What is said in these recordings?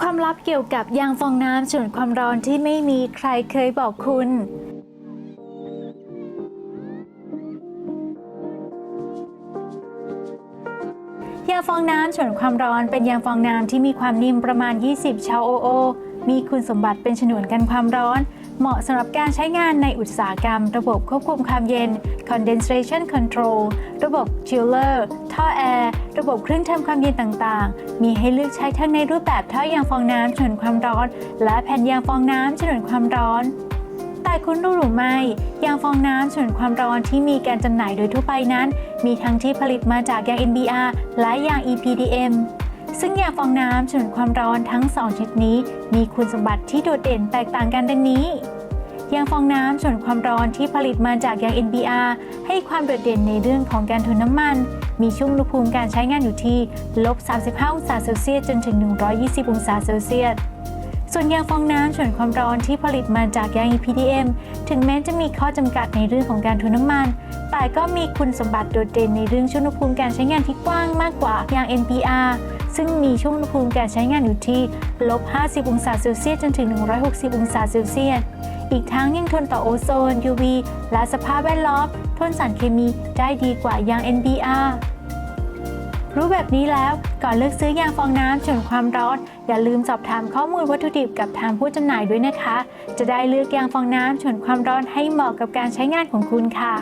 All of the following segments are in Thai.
ความลับเกี่ยวกับยางฟองน้ำส่วนความร้อนที่ไม่มีใครเคยบอกคุณ ยางฟองน้ำส่วนความร้อนเป็นยางฟองน้ำที่มีความนิ่มประมาณ 20 ชาวโอโอ มีคุณสมบัติเป็นฉนวนกันความร้อน เหมาะสำหรับการใช้งานในอุตสาหกรรม ระบบควบคุมความเย็น condensation control ระบบ chiller ท่อแอร์ ระบบเครื่องทำความเย็นต่างๆ มีให้เลือกใช้ทั้งในรูปแบบท่อยางฟองน้ำฉนวนความร้อน และแผ่นยางฟองน้ำฉนวนความร้อนแต่คุณรู้หรือไม่ ยางฟองน้ำส่วนความร้อนที่มีการจำหน่ายโดยทั่วไปนั้น มีทั้งที่ผลิตมาจากยาง NBR และยาง EPDM ซึ่งยางฟองน้ำส่วนความร้อนทั้งสองชนิดนี้ มีคุณสมบัติที่โดดเด่นแตกต่างกันดังนี้ยางฟองน้ำส่วนความร้อนที่ผลิตมาจากยาง NBR ให้ความโดดเด่นในเรื่องของการทนน้ำมัน มีช่วงอุณหภูมิการใช้งานอยู่ที่ลบ 35 องศาเซลเซียสจนถึง 120 องศาเซลเซียส ส่วนยางฟองน้ำส่วนความร้อนที่ผลิตมาจากยาง EPDM ถึงแม้จะมีข้อจำกัดในเรื่องของการทนน้ำมัน แต่ก็มีคุณสมบัติโดดเด่นในเรื่องช่วงอุณหภูมิการใช้งานที่กว้างมากกว่ายาง NPR ซึ่งมีช่วงอุณหภูมิการใช้งานอยู่ที่ลบ 50 องศาเซลเซียสจนถึง 160 องศาเซลเซียส อีกทั้งยังทนต่อโอโซน UV และสภาพแวดล้อมทนสารเคมีได้ดีกว่ายาง NBR รู้แบบนี้แล้วก่อนเลือกซื้อยางฟองน้ำส่วนความร้อน อย่าลืมสอบถามข้อมูลวัตถุดิบกับทางผู้จำหน่ายด้วยนะคะ จะได้เลือกยางฟองน้ำส่วนความร้อนให้เหมาะกับการใช้งานของคุณค่ะ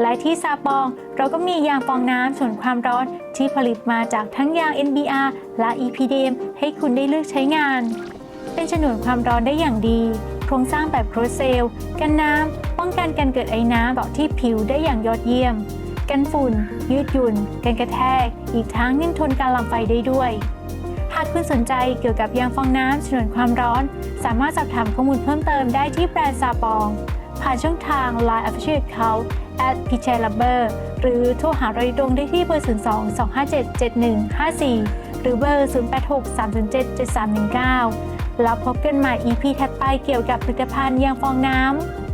และที่ซาปอง เราก็มียางฟองน้ำส่วนความร้อนที่ผลิตมาจากทั้งยาง NBR และ EPDM ให้คุณได้เลือกใช้งาน เป็นฉนวนความร้อนได้อย่างดี โครงสร้างแบบโครเซล กันน้ำป้องกันการเกิดไอ้น้ำเกาะที่ผิวได้อย่างยอดเยี่ยม กันฝุ่น ยืดหยุ่น กันกระแทก อีกทั้งยังทนการลามไฟได้ด้วยหากคุณสนใจเกี่ยวกับยางฟองน้ำฉนวนความร้อน สามารถสอบถามข้อมูลเพิ่มเติมได้ที่แบรนด์ซาปอง ผ่านช่องทาง Line Official Account at p j l a b e r หรือโทรหาเราโดยตรงได้ที่เบอร์ 02 257 7154 หรือเบอร์ 086 307 7319 แล้วพบกันใหม่ EP ถัดไปเกี่ยวกับผลิตภัณฑ์ยางฟองน้ำ